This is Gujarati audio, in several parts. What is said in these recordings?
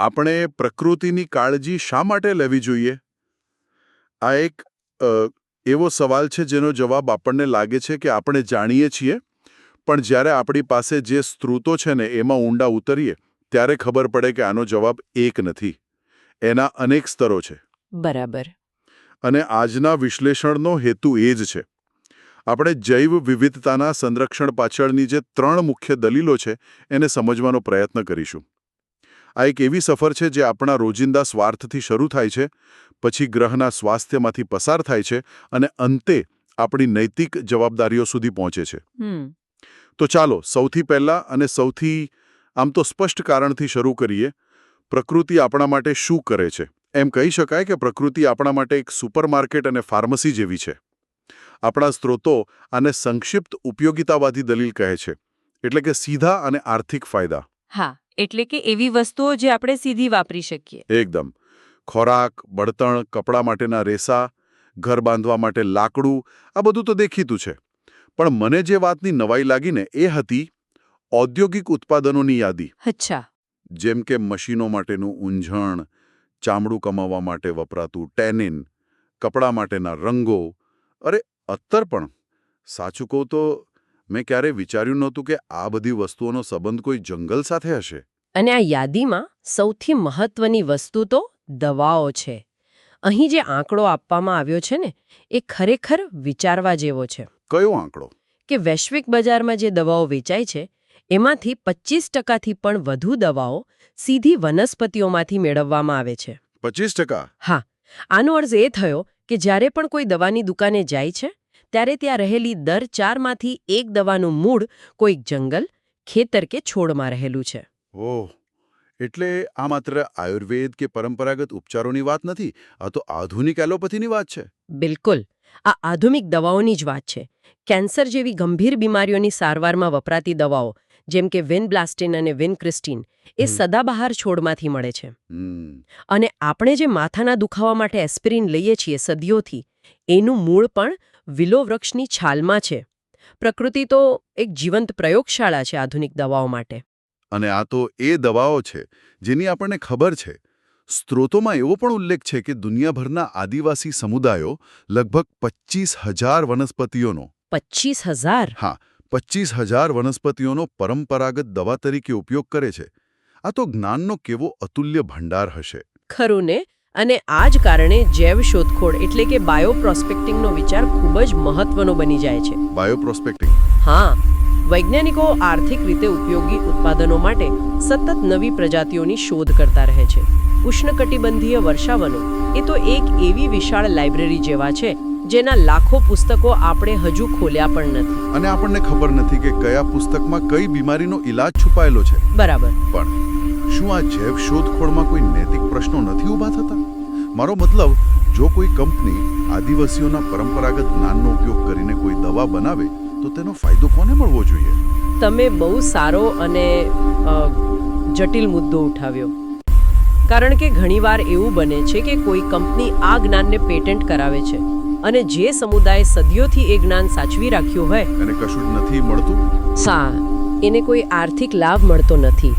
આપણે પ્રકૃતિની કાળજી શા માટે લેવી જોઈએ? આ એક એવો સવાલ છે જેનો જવાબ આપણને લાગે છે કે આપણે જાણીએ છીએ પણ જ્યારે આપણી પાસે જે સ્ત્રોતો છે ને એમાં ઊંડા ઉતરીએ ત્યારે ખબર પડે કે આનો જવાબ એક નથી. એના અનેક સ્તરો છે. બરાબર. અને આજના વિશ્લેષણનો હેતુ એ જ છે. આપણે જૈવ વિવિધતાના સંરક્ષણ પાછળની જે ત્રણ મુખ્ય દલીલો છે એને સમજવાનો પ્રયત્ન કરીશું. આ એક એવી સફર છે જે આપણા રોજિંદા સ્વાર્થથી શરૂ થાય છે પછી ગ્રહના સ્વાસ્થ્યમાંથી પસાર થાય છે અને અંતે આપણી નૈતિક જવાબદારીઓ સુધી પહોંચે છે. તો ચાલો સૌથી પહેલા અને સૌથી આમ તો સ્પષ્ટ કારણથી શરૂ કરીએ પ્રકૃતિ આપણા માટે શું કરે છે? એમ કહી શકાય કે પ્રકૃતિ આપણા માટે એક સુપરમાર્કેટ અને ફાર્મસી જેવી છે. આપણા સ્ત્રોતો આને સંક્ષિપ્ત ઉપયોગિતાવાદી દલીલ કહે છે એટલે કે સીધા અને આર્થિક ફાયદા. હા. એટલે કે એવી વસ્તુઓ જે આપણે સીધી વાપરી શકીએ. એકદમ. ખોરાક બળતણ કપડાં માટેના રેસા ઘર બાંધવા માટે લાકડું આ બધું તો દેખીતું છે. પણ મને જે વાતની નવાઈ લાગીને એ હતી ઔદ્યોગિક ઉત્પાદનોની યાદી. અચ્છા. જેમ કે મશીનો માટેનું ઊંઝણ ચામડું કમાવવા માટે વપરાતું ટેનિન કપડાં માટેના રંગો. અરે અત્તર પણ. સાચું કહું તો મેં ક્યારેય વિચાર્યું નહોતું કે આ બધી વસ્તુઓનો સંબંધ કોઈ જંગલ સાથે હશે. અને આ યાદીમાં સૌથી મહત્વની વસ્તુ તો દવાઓ છે. અહીં જે આંકડો આપવામાં આવ્યો છે ને એ ખરેખર વિચારવા જેવો છે. કયો આંકડો? કે વૈશ્વિક બજારમાં જે દવાઓ વેચાય છે એમાંથી પચીસ ટકાથી પણ વધુ દવાઓ સીધી વનસ્પતિઓમાંથી મેળવવામાં આવે છે. પચીસ ટકા? હા. આનો અર્થ એ થયો કે જ્યારે પણ કોઈ દવાની દુકાને જાય છે ત્યારે ત્યાં રહેલી દર ચારમાંથી એક દવાનું મૂળ કોઈક જંગલ ખેતર કે છોડમાં રહેલું છે. ઓહ એટલે આ માત્ર આયુર્વેદ કે પરંપરાગત ઉપચારોની વાત નથી આ તો આધુનિક એલોપેથીની વાત છે. બિલકુલ આ આધુનિક દવાઓની જ વાત છે. કેન્સર જેવી ગંભીર બીમારીઓની સારવારમાં વપરાતી દવાઓ જેમ કે વિનબ્લાસ્ટિન અને વિનક્રિસ્ટિન એ સદાબહાર છોડમાંથી મળે છે. અને આપણે જે માથાના દુખાવા માટે એસ્પિરિન લઈએ છીએ સદીઓથી એનું મૂળ પણ વિલો વૃક્ષની છાલમાં છે. પ્રકૃતિ તો એક જીવંત પ્રયોગશાળા છે આધુનિક દવાઓ માટે. અને આ તો એ દવાઓ છે જેની આપણને ખબર છે. સ્ત્રોતોમાં એવો પણ ઉલ્લેખ છે કે દુનિયાભરના આદિવાસી સમુદાયો લગભગ પચીસ હજાર વનસ્પતિઓનો પચીસ હજાર? હા પચીસ હજાર વનસ્પતિઓનો પરંપરાગત દવા તરીકે ઉપયોગ કરે છે. આ તો જ્ઞાનનો કેવો અતુલ્ય ભંડાર હશે. ખરું ને? અને આ જ કારણે જૈવ શોધખોળ એટલે કે બાયોપ્રોસ્પેક્ટિંગનો વિચાર ખૂબ જ મહત્વનો બની જાય છે. બાયોપ્રોસ્પેક્ટિંગ. હા વૈજ્ઞાનિકો આર્થિક રીતે ઉપયોગી ઉત્પાદનો માટે સતત નવી પ્રજાતિઓની શોધ કરતા રહે છે. ઉષ્ણકટિબંધીય વર્ષાવનો એ તો એક એવી વિશાળ લાઇબ્રેરી જેવા છે જેના લાખો પુસ્તકો આપણે હજુ ખોલ્યા પણ નથી. અને આપણને ખબર નથી કે કયા પુસ્તકમાં કઈ બીમારીનો ઈલાજ છુપાયેલો છે. બરાબર. પણ શું આ જૈવ શોધખોળમાં કોઈ નૈતિક પ્રશ્નો નથી ઊભા થતા? મારો મતલબ જો કોઈ કંપની આદિવાસીઓના પરંપરાગત જ્ઞાનનો ઉપયોગ કરીને કોઈ દવા બનાવે તો તેનો ફાયદો કોને મળવો જોઈએ? તમે બહુ સારો અને જટિલ મુદ્દો ઉઠાવ્યો. કારણ કે ઘણીવાર એવું બને છે કે કોઈ કંપની આ જ્ઞાનને પેટન્ટ કરાવે છે અને જે સમુદાય સદીઓથી એ જ્ઞાન સાચવી રાખ્યું હોય એને કશું જ નથી મળતું? સા એને કોઈ આર્થિક લાભ મળતો નથી.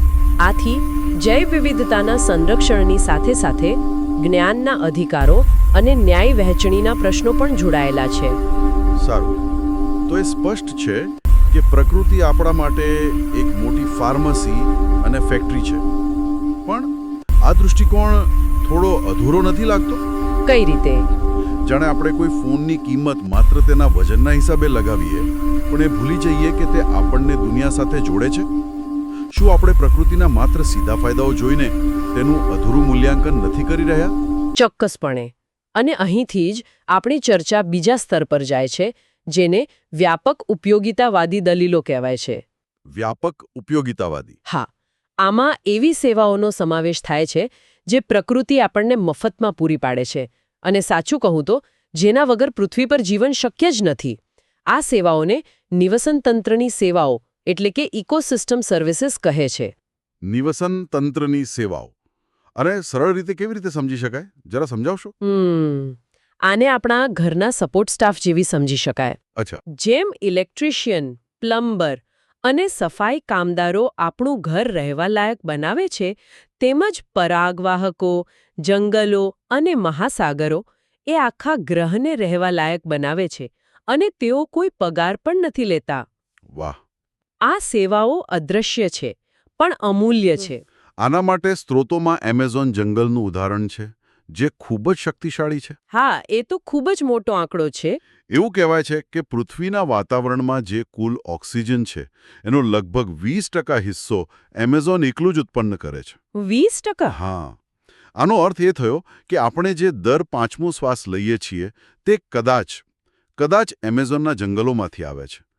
આથી જૈવ વિવિધતાના સંરક્ષણની સાથે સાથે જ્ઞાનના અધિકારો અને ન્યાય વહેંચણીના પ્રશ્નો પણ જોડાયેલા છે. સારું. તો એ સ્પષ્ટ છે કે પ્રકૃતિ આપણા માટે એક મોટી ફાર્મસી અને ફેક્ટરી છે. પણ આ દૃષ્ટિકોણ થોડો અધૂરો નથી લાગતો? કઈ રીતે? જાણે આપણે કોઈ ફોનની કિંમત માત્ર તેના વજનના હિસાબે લગાવીએ પણ એ ભૂલી જઈએ કે તે આપણને દુનિયા સાથે જોડે છે? શું આપણે પ્રકૃતિના માત્ર સીધા ફાયદાઓ જોઈને તેનું અધૂરું મૂલ્યાંકન નથી કરી રહ્યા? ચોક્કસપણે. અને અહીંથી જ આપણી ચર્ચા બીજા સ્તર પર જાય છે જેને વ્યાપક ઉપયોગિતાવાદી દલીલો કહેવાય છે. વ્યાપક ઉપયોગિતાવાદી. હા. આમાં એવી સેવાઓનો સમાવેશ થાય છે જે પ્રકૃતિ આપણને મફતમાં પૂરી પાડે છે. અને સાચું કહું તો જેના વગર પૃથ્વી પર જીવન શક્ય જ નથી. આ સેવાઓને નિવસનતંત્રની સેવાઓ એટલે કે ઇકોસિસ્ટમ સર્વિસીસ કહે છે. નિવસન તંત્રની સેવાઓ. અને સરળ રીતે કેવી રીતે સમજી શકાય? જરા સમજાવશો? આને આપણા ઘરના સપોર્ટ સ્ટાફ જેવી સમજી શકાય. અચ્છા. જેમ ઇલેક્ટ્રિશિયન પ્લમ્બર અને સફાઈ કામદારો આપણું ઘર રહેવા લાયક બનાવે છે તેમજ પરાગવાહકો જંગલો અને મહાસાગરો એ આખા ગ્રહને રહેવા લાયક બનાવે છે અને તેઓ કોઈ પગાર પણ નથી લેતા. વાહ. આ સેવાઓ અદ્રશ્ય છે પણ અમૂલ્ય છે. આના માટે સ્ત્રોતોમાં એમેઝોન જંગલનું ઉદાહરણ છે જે ખૂબ જ શક્તિશાળી છે. હા એ તો ખૂબ જ મોટો આંકડો છે. એવું કહેવાય છે કે પૃથ્વીના વાતાવરણમાં જે કુલ ઓક્સિજન છે એનો લગભગ વીસ ટકા હિસ્સો એમેઝોન એકલું જ ઉત્પન્ન કરે છે. વીસ ટકા? હા. આનો અર્થ એ થયો કે આપણે જે દર પાંચમો શ્વાસ લઈએ છીએ તે કદાચ કદાચ એમેઝોનના જંગલોમાંથી આવે છે.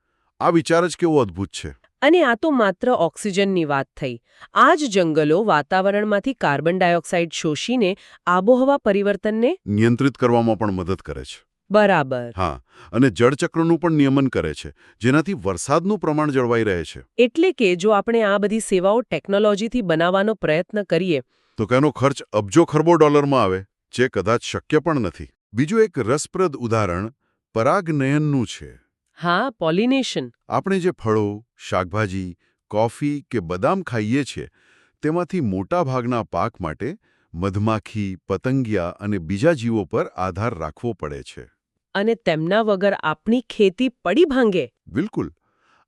આ વિચાર જ કેવો અદ્ભુત છે. અને આ તો માત્ર ઓક્સિજનની વાત થઈ. આ જ જંગલો વાતાવરણમાંથી કાર્બન ડાયોક્સાઇડ શોષીને આબોહવા પરિવર્તનને નિયંત્રિત કરવામાં પણ મદદ કરે છે. બરાબર. હા અને જળચક્રનું પણ નિયમન કરે છે જેનાથી વરસાદનું પ્રમાણ જળવાઈ રહે છે. એટલે કે જો આપણે આ બધી સેવાઓ ટેકનોલોજીથી બનાવવાનો પ્રયત્ન કરીએ. તો તેનો ખર્ચ અબજો ખરબો ડોલરમાં આવે જે કદાચ શક્ય પણ નથી. બીજું એક રસપ્રદ ઉદાહરણ પરાગનયનનું છે. હા પોલિનેશન. આપણે જે ફળો શાકભાજી કોફી કે બદામ ખાઈએ છીએ તેમાંથી મોટાભાગના પાક માટે મધમાખી પતંગિયા અને બીજા જીવો પર આધાર રાખવો પડે છે. અને તેમના વગર આપણી ખેતી પડી ભાંગે. બિલકુલ.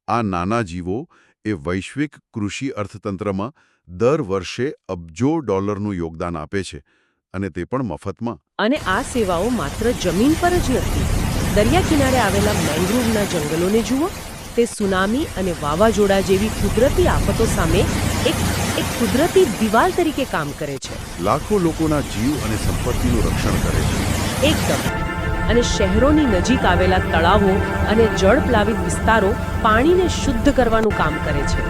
આ નાના જીવો એ વૈશ્વિક કૃષિ અર્થતંત્રમાં દર વર્ષે અબજો ડોલરનું યોગદાન આપે છે અને તે પણ મફતમાં. અને આ સેવાઓ માત્ર જમીન પર જ નથી. દરિયા કિનારે આવેલા મેંગ્રુવના જંગલોને જુઓ. તે સુનામી અને વાવાઝોડા જેવી કુદરતી આફતો સામે એક એક કુદરતી દિવાલ તરીકે કામ કરે છે. લાખો લોકોના જીવ અને સંપત્તિનું રક્ષણ કરે છે. એકદમ. અને શહેરોની નજીક આવેલા તળાવો અને જળપ્લાવિત વિસ્તારો પાણીને શુદ્ધ કરવાનું કામ કરે છે.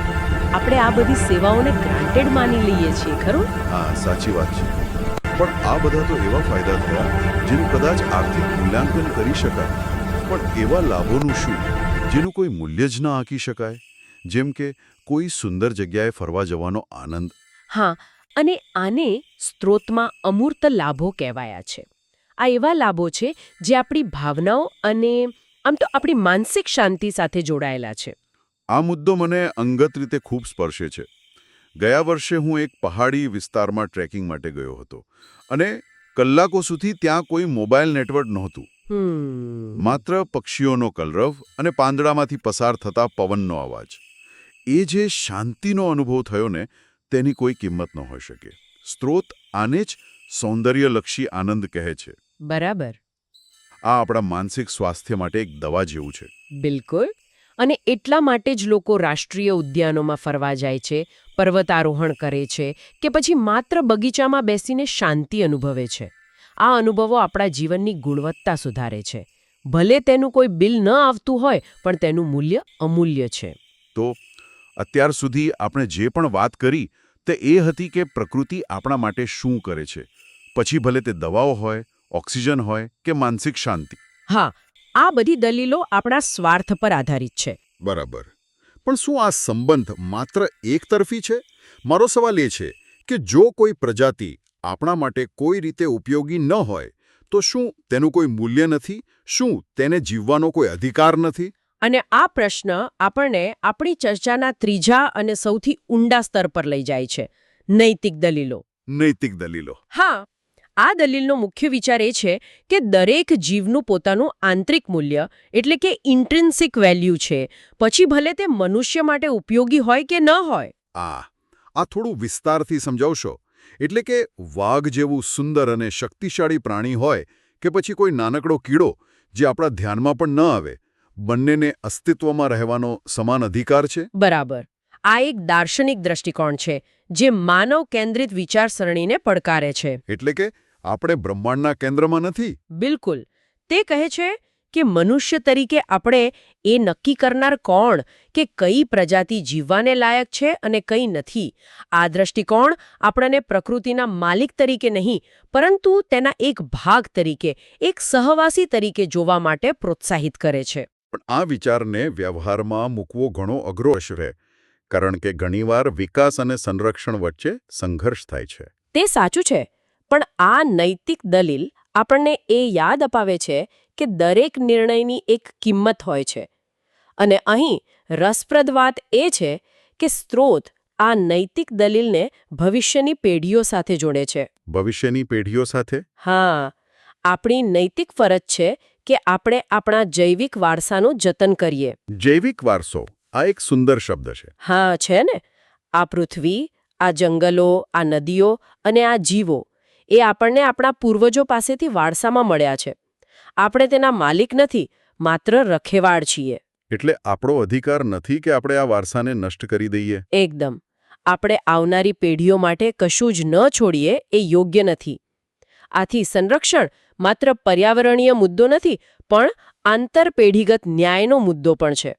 આપણે આ બધી સેવાઓને ગ્રાન્ટેડ માની લઈએ છીએ ખરું? હા સાચી વાત છે. પણ આ બધા તો એવા ફાયદા થયા જેનું કદાચ આર્થિક મૂલ્યાંકન કરી શકાય. પણ એવા લાભોનું શું? જેનું કોઈ મૂલ્ય જ ન આંકી શકાય? જેમ કે કોઈ સુંદર જગ્યાએ ફરવા જવાનો આનંદ. હા અને આને સ્ત્રોતમાં અમૂર્ત લાભો કહેવાયા છે. આ એવા લાભો છે જે આપણી ભાવનાઓ અને આમ તો આપણી માનસિક શાંતિ સાથે જોડાયેલા છે. આ મુદ્દો મને અંગત રીતે ખૂબ સ્પર્શે છે. ગયા વર્ષે હું એક પહાડી વિસ્તારમાં ટ્રેકિંગ માટે ગયો હતો અને કલાકો સુધી ત્યાં કોઈ મોબાઈલ નેટવર્ક નહોતું. માત્ર પક્ષીઓનો કલરવ અને પાંદડામાંથી પસાર થતા પવનનો અવાજ. એ જે શાંતિનો અનુભવ થયો ને તેની કોઈ કિંમત ન હોઈ શકે. સ્ત્રોત આને જ સૌંદર્યલક્ષી આનંદ કહે છે. બરાબર. આ આપણા માનસિક સ્વાસ્થ્ય માટે એક દવા જેવું છે. બિલકુલ. અને એટલા માટે જ લોકો રાષ્ટ્રીય ઉદ્યાનોમાં ફરવા જાય છે પર્વતારોહણ કરે છે કે પછી માત્ર બગીચામાં બેસીને શાંતિ અનુભવે છે. આ અનુભવો આપણા જીવનની ગુણવત્તા સુધારે છે. ભલે તેનું કોઈ બિલ ન આવતું હોય પણ તેનું મૂલ્ય અમૂલ્ય છે. તો અત્યાર સુધી આપણે જે પણ વાત કરી તે એ હતી કે પ્રકૃતિ આપણા માટે શું કરે છે. પછી ભલે તે દવાઓ હોય ઓક્સિજન હોય કે માનસિક શાંતિ. હા આ બધી દલીલો આપણા સ્વાર્થ પર આધારિત છે. બરાબર. પણ શું આ સંબંધ માત્ર એકતરફી છે? મારો સવાલ એ છે કે જો કોઈ પ્રજાતિ આપણા માટે કોઈ રીતે ઉપયોગી ન હોય તો શું તેનું કોઈ મૂલ્ય નથી? શું તેને જીવવાનો કોઈ અધિકાર નથી? અને આ પ્રશ્ન આપણને આપણી ચર્ચાના ત્રીજા અને સૌથી ઊંડા સ્તર પર લઈ જાય છે. નૈતિક દલીલો. નૈતિક દલીલો. હા આ દલીલનો મુખ્ય વિચાર એ છે કે દરેક જીવનું પોતાનું આંતરિક મૂલ્ય એટલે કે ઇન્ટ્રિન્સિક વેલ્યુ છે. પછી ભલે તે મનુષ્ય માટે ઉપયોગી હોય કે ન હોય. આ આ થોડું વિસ્તારથી સમજાવશો? એટલે કે વાઘ જેવું સુંદર અને શક્તિશાળી પ્રાણી હોય કે પછી કોઈ નાનકડો કીડો જે આપણા ધ્યાનમાં પણ ન આવે બંનેને અસ્તિત્વમાં રહેવાનો સમાન અધિકાર છે? બરાબર. આ એક દાર્શનિક દ્રષ્ટિકોણ છે જે માનવ કેન્દ્રિત વિચારસરણીને પડકારે છે. એટલે કે આપણે બ્રહ્માંડના કેન્દ્રમાં નથી? બિલકુલ. તે કહે છે કે મનુષ્ય તરીકે આપણે એ નક્કી કરનાર કોણ કે કઈ પ્રજાતિ જીવવાને લાયક છે અને કઈ નથી? આ દ્રષ્ટિકોણ આપણને પ્રકૃતિના માલિક તરીકે નહીં પરંતુ તેના એક ભાગ તરીકે એક સહવાસી તરીકે જોવા માટે પ્રોત્સાહિત કરે છે. પણ આ વિચારને વ્યવહારમાં મૂકવો ઘણો અઘરો હશે કારણ કે ઘણીવાર વિકાસ અને સંરક્ષણ વચ્ચે સંઘર્ષ થાય છે. તે સાચું છે. પણ આ નૈતિક દલીલ આપણને એ યાદ અપાવે છે કે દરેક નિર્ણયની એક કિંમત હોય છે. અને અહીં રસપ્રદ વાત એ છે કે સ્ત્રોત આ નૈતિક દલીલને ભવિષ્યની પેઢીઓ સાથે જોડે છે. ભવિષ્યની પેઢીઓ સાથે? હા આપણી નૈતિક ફરજ છે કે આપણે આપણા જૈવિક વારસાનું જતન કરીએ. જૈવિક વારસો આ એક સુંદર શબ્દ છે. હા છે ને? આ પૃથ્વી આ જંગલો આ નદીઓ અને આ જીવો એ આપણને આપણા પૂર્વજો પાસેથી વારસામાં મળ્યા છે. આપણે તેના માલિક નથી માત્ર રખેવાળ છીએ. એટલે આપણો અધિકાર નથી કે આપણે આ વારસાને નષ્ટ કરી દઈએ? એકદમ. આપણે આવનારી પેઢીઓ માટે કશું જ ન છોડીએ એ યોગ્ય નથી. આથી સંરક્ષણ માત્ર પર્યાવરણીય મુદ્દો નથી પણ આંતરપેઢીગત ન્યાયનો મુદ્દો પણ છે.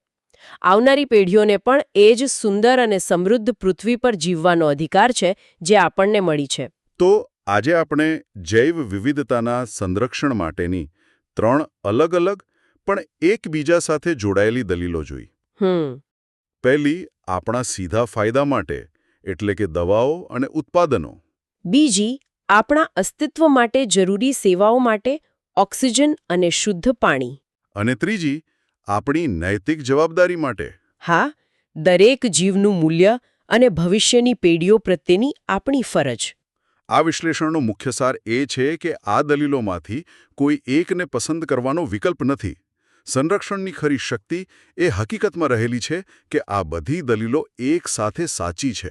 આવનારી પેઢીઓને પણ એ જ સુંદર અને સમૃદ્ધ પૃથ્વી પર જીવવાનો અધિકાર છે જે આપણને મળી છે. તો આજે આપણે જૈવ વિવિધતાના સંરક્ષણ માટેની ત્રણ અલગ અલગ પણ એકબીજા સાથે જોડાયેલી દલીલો જોઈ. પહેલી આપણા સીધા ફાયદા માટે એટલે કે દવાઓ અને ઉત્પાદનો. બીજી આપણા અસ્તિત્વ માટે જરૂરી સેવાઓ માટે ઓક્સિજન અને શુદ્ધ પાણી. અને ત્રીજી આપણી નૈતિક જવાબદારી માટે. હા દરેક જીવનું મૂલ્ય અને ભવિષ્યની પેઢીઓ પ્રત્યેની આપણી ફરજ. આ વિશ્લેષણનો મુખ્ય સાર એ છે કે આ દલીલોમાંથી કોઈ એકને પસંદ કરવાનો વિકલ્પ નથી. સંરક્ષણની ખરી શક્તિ એ હકીકતમાં રહેલી છે કે આ બધી દલીલો એક સાથે સાચી છે.